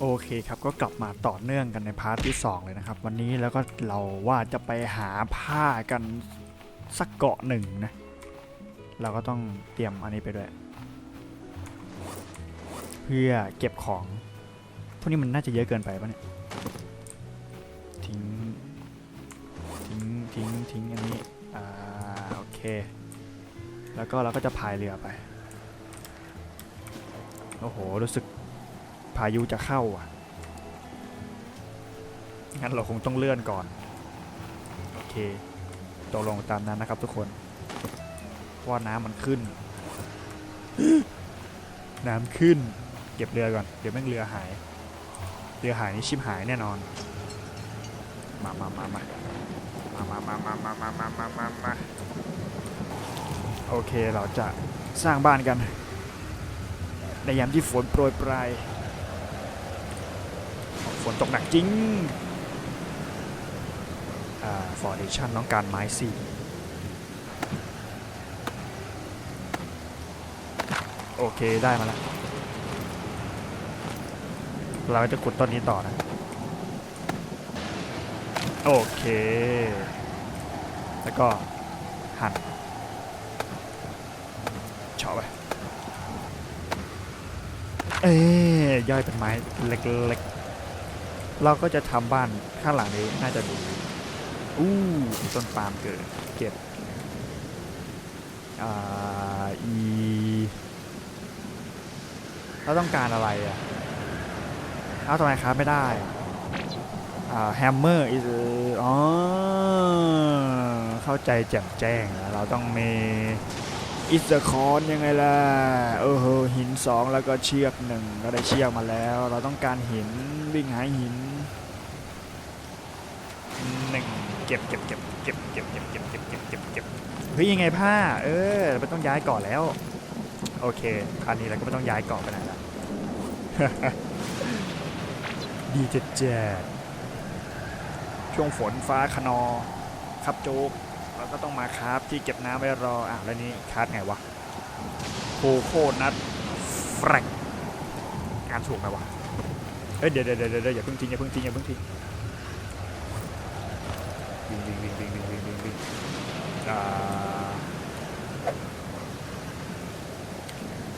โอเคครับก็กลับมาต่อเนื่องกันในพาร์ทที่ 2 เลยนะครับ วันนี้แล้วก็เราว่าจะไปหาผ้ากันสักเกาะหนึ่งนะ เราก็ต้องเตรียมอันนี้ไปด้วย เพื่อเก็บของพวกนี้มันน่าจะเยอะเกินไปปะเนี่ยทิ้งทิ้งทิ้งทิ้งอันนี้อ่าโอเค แล้วก็เราก็จะพายเรือไป โอ้โหรู้สึก พายุจะเข้าอะ งั้นเราคงต้องเลื่อนก่อน โอเคตกลงตามนั้นนะครับทุกคนว่าน้ำมันขึ้น น้ำขึ้น เก็บเรือก่อน เดี๋ยวแม่งเรือหาย เรือหายนี่ชิบหายแน่นอน มามามามามามามามามามามามามาโอเคเราจะสร้างบ้านกัน ในยามที่ฝนโปรยปลาย ฝนตกหนักจริงฟอร์เดชั่นต้องการไม้สี่โอเคได้มาแล้ว เราจะขุดต้นนี้ต่อนะ โอเค แล้วก็หั่นเฉาะไปเอ๊ยย่อยเป็นไม้เล็กๆ เราก็จะทำบ้านข้างหลังนี้น่าจะดีอู้มีต้นปาล์มเกิดเก็บอ่าอีเราต้องการอะไรอะเอ้าทำไมครับไม่ได้อ่าแฮมเมอร์อีอ๋อเข้าใจแจ่มแจ้ง เราต้องมี อิสคอนยังไงล่ะโอ้โหหินสองแล้วก็เชือกหนึ่งก็ได้เชือกมาแล้ว เราต้องการหินวิ่งหาหินหนึ่งเก็บเก็บเก็บเก็บเก็บเก็บเก็บเก็บเก็บเก็บเก็บเฮ้ยยังไงผ้า เออไม่ต้องย้ายเกาะแล้ว โอเคคราวนี้เราก็ไม่ต้องย้ายเกาะไปไหนแล้วดีเจ็ดเจช่วงฝนฟ้าขนอ ครับโจ๊ก ก็ต้องมาคราฟที่เก็บน้ำไว้รออะแล้วนี่คราฟไงวะโคโคนัทแฟรกอ่านถูกไหมวะเอ้ยเดี๋ยวเดี๋ยวเดี๋ยวเดะอย่าเพิ่งทิ้งอย่าเพิ่งทิ้งอย่าเพิ่งทิ้งวิ่งวิ่งวิ่งวิ่งวิ่งวิ่งวิ่งวิ่งอ่า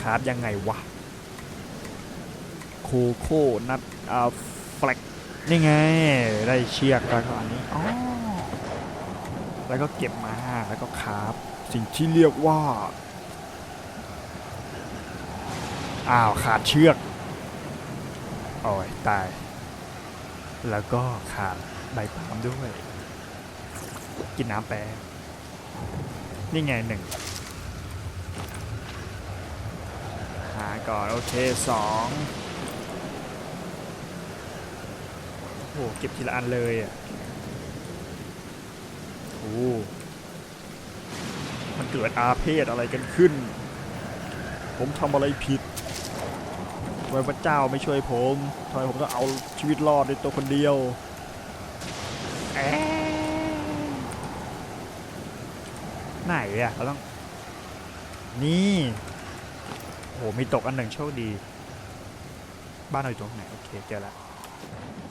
คราฟยังไงวะโคโคนัทอ่าแฟลกนี่ไง ได้เชือกแล้วก็อันนี้อ๋อ แล้วก็เก็บมาแล้วก็คาฟสิ่งที่เรียกว่า อ้าวขาดเชือกโอ้ยตาย แล้วก็ขาดใบปาล์มด้วย กินน้ำแปรนี่ไงหนึ่งหาก่อน โอเคสองโอ้โห เก็บทีละอันเลยอะ มันเกิดอาเพศอะไรกันขึ้น ผมทำอะไรผิดทำไมพระเจ้าไม่ช่วยผมทำไมผมต้องเอาชีวิตรอดในตัวคนเดียวไหนอะเราต้อง นี่โหมีตกอันหนึ่งโชคดี บ้านเราอยู่ตรงไหน โอเค เจอแล้ว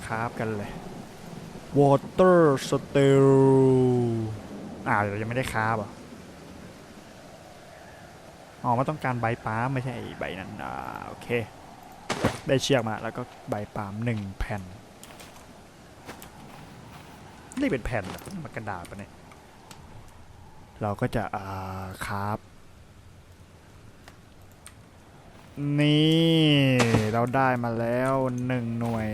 คราฟกันเลย Water Steel อ่าเรายังไม่ได้คาบอะอ๋อมันต้องการใบปาล์มไม่ใช่ใบนั้นอ่าโอเค ได้เชือกมาแล้วก็ใบปาล์มหนึ่งแผ่น นี่เป็นแผ่นมันกระดาษปะเนี่ย เราก็จะอ่าคราบนี่ เราได้มาแล้วหนึ่งหน่วย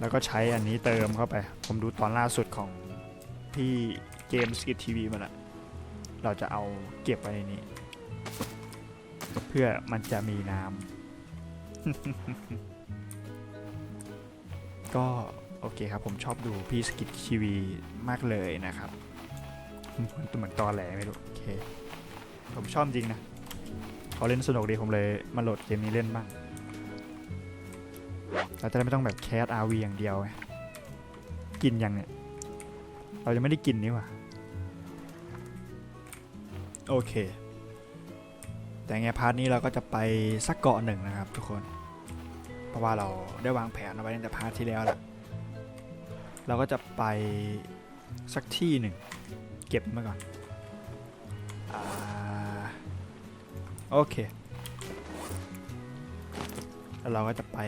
แล้วก็ใช้อันนี้เติมเข้าไป ผมดูตอนล่าสุดของพี่เกมสกิททีวีมาละเราจะเอาเก็บไว้ในนี้ เพื่อมันจะมีน้ำ ก็โอเคครับ ผมชอบดูพี่สกิททีวีมากเลยนะครับมันเหมือนตอแหลไม่รู้โอเค ผมชอบจริงนะเขาเล่นสนุกดีผมเลยมาโหลดเกมนี้เล่นบ้าง เราจะได้ไม่ต้องแบบแคสอาวีอย่างเดียวไงกินยังเนี่ย เราจะไม่ได้กินนี่หว่า โอเค แต่ไงพาร์ทนี้เราก็จะไปสักเกาะหนึ่งนะครับทุกคน เพราะว่าเราได้วางแผนเอาไว้ตั้งแต่พาร์ทที่แล้วแหละเราก็จะไปสักที่หนึ่ง เก็บมาก่อนอโอเค แล้วเราก็จะไป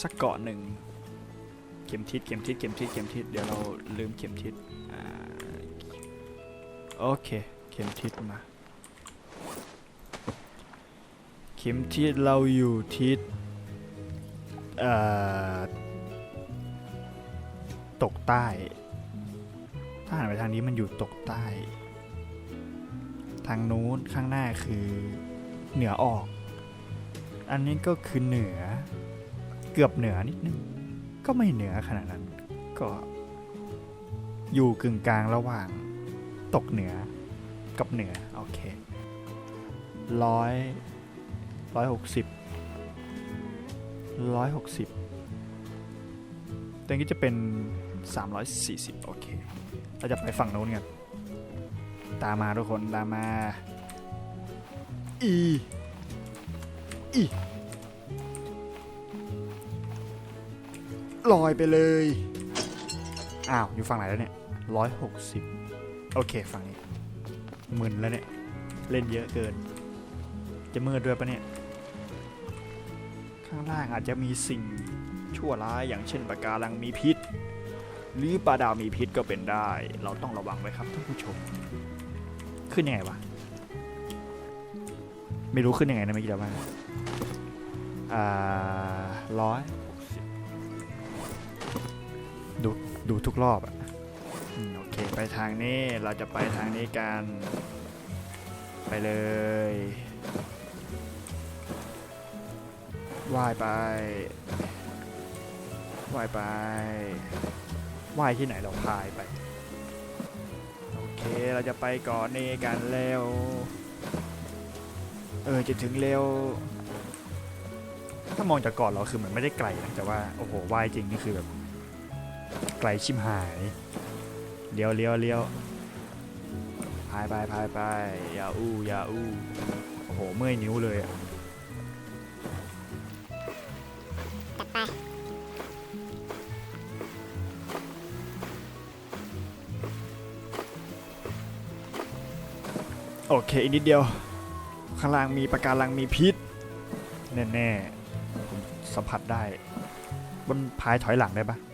สักเกาะหนึ่งเข็มทิศเข็มทิศเข็มทิศเข็มทิศเดี๋ยวเราลืมเข็มทิศโอเค เข็มทิศมา เข็มทิศเราอยู่ทิศตกใต้ ถ้าหันไปทางนี้มันอยู่ตกใต้ ทางนู้นข้างหน้าคือเหนือออก อันนี้ก็คือเหนือ เกือบเหนือนิดนึง ก็ไม่เหนือขนาดนั้น ก็อยู่กึ่งกลางระหว่างตกเหนือกับเหนือ โอเคร้อยร้อยหกสิบร้อยหกสิบตรงนี้จะเป็นสามร้อยสี่สิบโอเค เราจะไปฝั่งโน้นกัน ตามมาทุกคน ตามมา อี อี ลอยไปเลย อ้าว อยู่ฝั่งไหนแล้วเนี่ยร้อยหกสิบโอเค ฝั่งนี้มึนแล้วเนี่ย เล่นเยอะเกิน จะมืดด้วยปะเนี่ย ข้างล่างอาจจะมีสิ่งชั่วร้ายอย่างเช่นปะการังมีพิษ หรือปลาดาวมีพิษก็เป็นได้ เราต้องระวังไว้ครับท่านผู้ชม ขึ้นยังไงวะ ไม่รู้ขึ้นยังไงนะเมื่อกี้เราว่าอ่าร้อย ดูทุกรอบอะโอเคไปทางนี้เราจะไปทางนี้กัน ไปเลยว่ายไปว่ายไปว่ายที่ไหนเราพายไป โอเคเราจะไปก่อนนี้กันเร็ว เออจะถึงเร็ว ถ้ามองจากก่อนเราคือเหมือนไม่ได้ไกลนะแต่ว่า โอ้โหว่ายจริงนี่คือแบบ ไกลชิมหายเลี้ยวเลี้ยวเลี้ยวพายไปพายไปอย่าอู้อย่าอู้โอ้โหเมื่อยนิ้วเลยอะจัดไปโอเคอีกนิดเดียว ข้างล่างมีปะการังมีพิษ แน่ๆผมสัมผัสได้ บนพายถอยหลังได้ปะพาย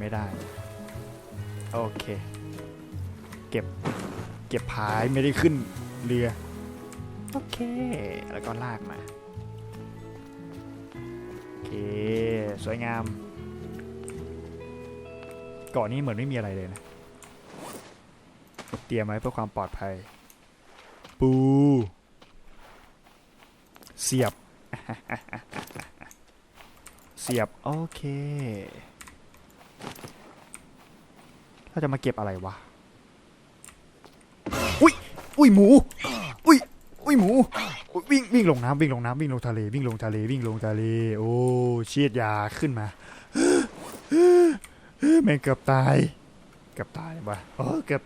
ไม่ได้ โอเค เก็บ เก็บพายไม่ได้ขึ้นเรือ โอเค แล้วก็ลากมา โอเค สวยงามเกาะนี้เหมือนไม่มีอะไรเลยนะ เตรียมไว้เพื่อความปลอดภัย ปู เสียบ เสียบ โอเค เราจะมาเก็บอะไรวะ อุ้ย อุ้ยหมู อุ้ย อุ้ยหมู วิ่งวิ่งลงน้ำวิ่งลงน้ำวิ่งลงทะเลวิ่งลงทะเลวิ่งลงทะเล โอ้เชียดยาขึ้นมาแม่งเกือบตาย เกือบตายวะโอ้เกือบ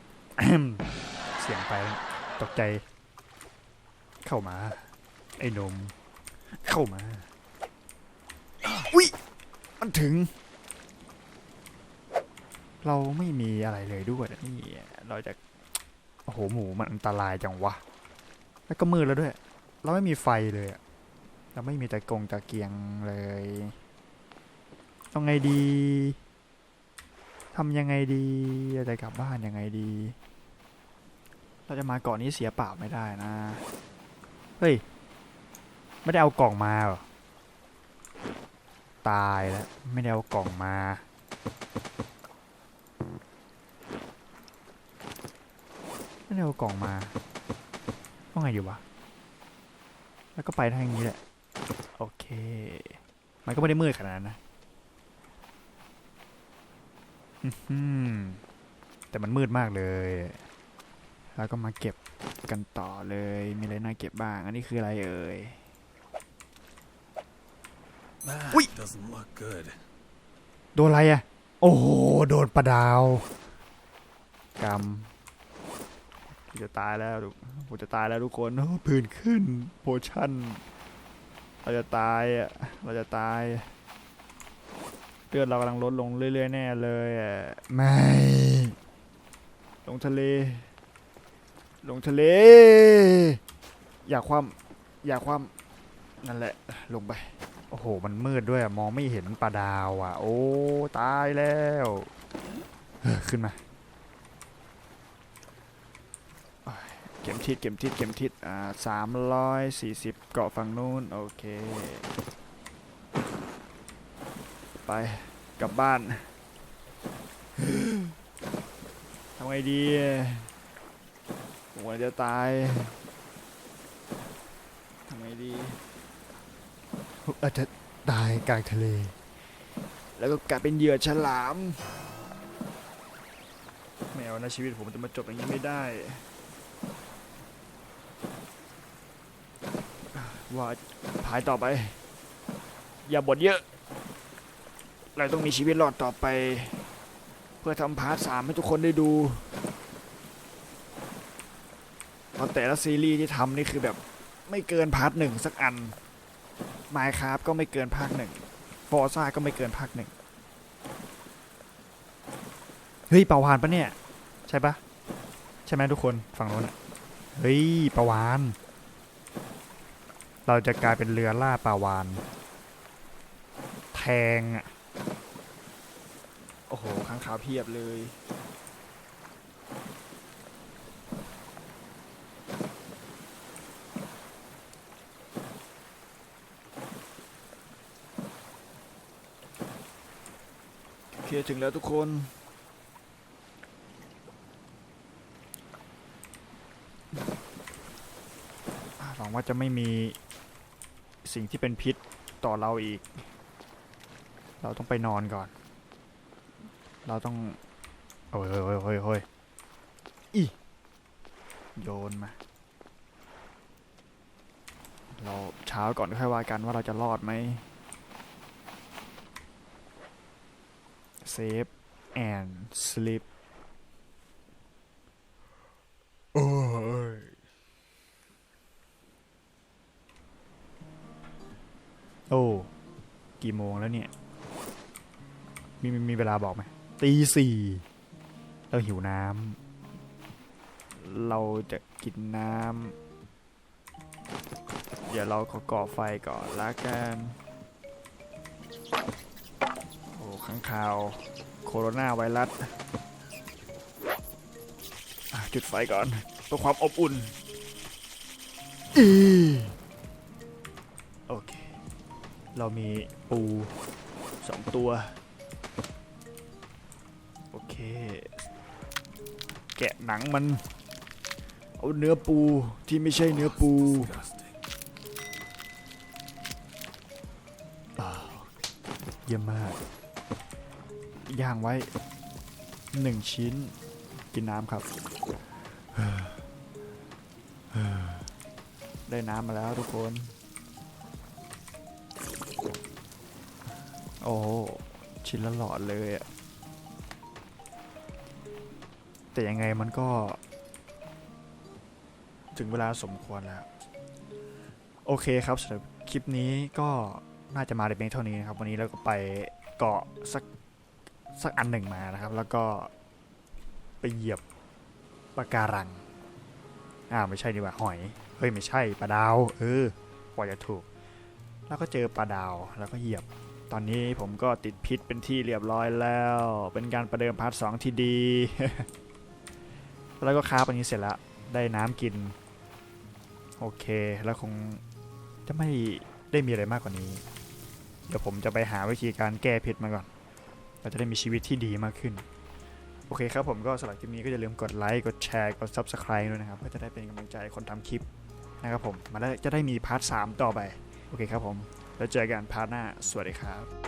เสียงไปตกใจ เข้ามา ไอ้หนม เข้ามา อุ้ย มันถึง เราไม่มีอะไรเลยด้วยนี่เราจะโอ้โหหมูมันอันตรายจังวะ แล้วก็มืดแล้วด้วย เราไม่มีไฟเลยเราไม่มีตะกงตะเกียงเลยต้องไงดีทำยังไงดีจะกลับบ้านยังไงดี เราจะมาเกาะนี้เสียเปล่าไม่ได้นะ เฮ้ย ไม่ได้เอากล่องมาหรอ ตายแล้ว ไม่ได้เอากล่องมา ไม่ได้เอากล่องมาว่าไงอยู่วะ แล้วก็ไปทางนี้แหละ โอเค มันก็ไม่ได้มืดขนาดนั้นนะอื้อหือแต่มันมืดมากเลย แล้วก็มาเก็บกันต่อเลย มีอะไรน่าเก็บบ้าง อันนี้คืออะไรเอ่ย That Ui. doesn't look good. โดนอะไรอะโอ้โห โดนปลาดาวกรรม กูจะตายแล้วทุกกูจะตายแล้วทุกคนโอ้ผื่นขึ้นโพชั่น เราจะตายอะ เราจะตายเลือดเรากำลังลดลงเรื่อยๆแน่เลยอะไม่ ลงทะเล ลงทะเล อย่าความอย่าความนั่นแหละ ลงไป โอ้โห มันมืดด้วยอะ มองไม่เห็นปลาดาวอะ โอ้ ตายแล้วเฮ้อขึ้นมาโอ้ย เข็มทิศเข็มทิศเข็มทิศอ่าสามร้อยสี่สิบเกาะฝั่งนู้นโอเค ไปกลับบ้านทำไงดีผมกำลังจะตายทำไงดีผมอาจจะตายกลางทะเล แล้วก็กลายเป็นเหยื่อฉลามไม่เอานะชีวิตผมจะมาจบอย่างนี้ไม่ได้ ว่าพายต่อไป อย่าบ่นเยอะ เราต้องมีชีวิตรอดต่อไป เพื่อทำพาร์ทสามให้ทุกคนได้ดูเพราะแต่ละซีรีส์ที่ทำนี่คือแบบไม่เกินพาร์ทหนึ่งสักอัน m i n e c r a f t ก็ไม่เกินภาคหนึ่งฟอร์ซ่าก็ไม่เกินภาคหนึ่งเฮ้ยเปลาวานปะเนี่ย ใช่ปะใช่ไหมทุกคนฝั่งโน้นเฮ้ยปลาวาน เราจะกลายเป็นเรือล่าปลาวาน แทงอะโอ้โหข้างขาวเพียบเลย โอเคถึงแล้วทุกคนอ่าหวังว่าจะไม่มี สิ่งที่เป็นพิษต่อเราอีก เราต้องไปนอนก่อน เราต้องโอ้ยเฮ้ยเฮ้ยเฮ้ยเฮ้ยอีโยนมา เราเช้าก่อนค่อยว่ากันว่าเราจะรอดไหมเซฟแอ กี่โมงแล้วเนี่ย มีมีมีเวลาบอกไหมตีสี่เราหิวน้ำเราจะกินน้ำเดี๋ยวเราขอก่อไฟก่อนละกันโอ้ข้างข่าวโคโรนาไวรัสจุดไฟก่อนเพื่อความอบอุ่นอี เรามีปูสองตัว โอเค แกะหนังมัน เอาเนื้อปูที่ไม่ใช่เนื้อปูเยี่ยมมาก ย่างไว้หนึ่งชิ้น กินน้ำครับ ได้น้ำมาแล้วทุกคน โอ้ชิ้นละหลอดเลยอะแต่ยังไงมันก็ ถึงเวลาสมควรแล้ว โอเคครับสำหรับคลิปนี้ก็น่าจะมาในเพียงเท่านี้นะครับ วันนี้เราก็ไปเกาะสักสักอันหนึ่งมานะครับ แล้วก็ไปเหยียบปะการังอ่าไม่ใช่ดีกว่าหอย เฮ้ย ไม่ใช่ปลาดาว เออกว่าจะถูก แล้วก็เจอปลาดาวแล้วก็เหยียบ ตอนนี้ผมก็ติดพิษเป็นที่เรียบร้อยแล้ว เป็นการประเดิมพาร์ทสองที่ดี แล้วก็ค้าปอันนี้เสร็จแล้วได้น้ำกิน โอเค แล้วคงจะไม่ได้มีอะไรมากกว่านี้ เดี๋ยวผมจะไปหาวิธีการแก้พิษมาก่อน เราจะได้มีชีวิตที่ดีมากขึ้น โอเคครับผมก็สำหรับคลิปนี้ก็อย่าลืมกดไลค์ กดแชร์ กด Subscribe ด้วยนะครับ เพื่อจะได้เป็นกำลังใจคนทำคลิปนะครับผม มาได้วจะได้มีพาร์ท 3 ต่อไป โอเคครับผม แล้วเจอกันพาร์ทหน้า สวัสดีครับ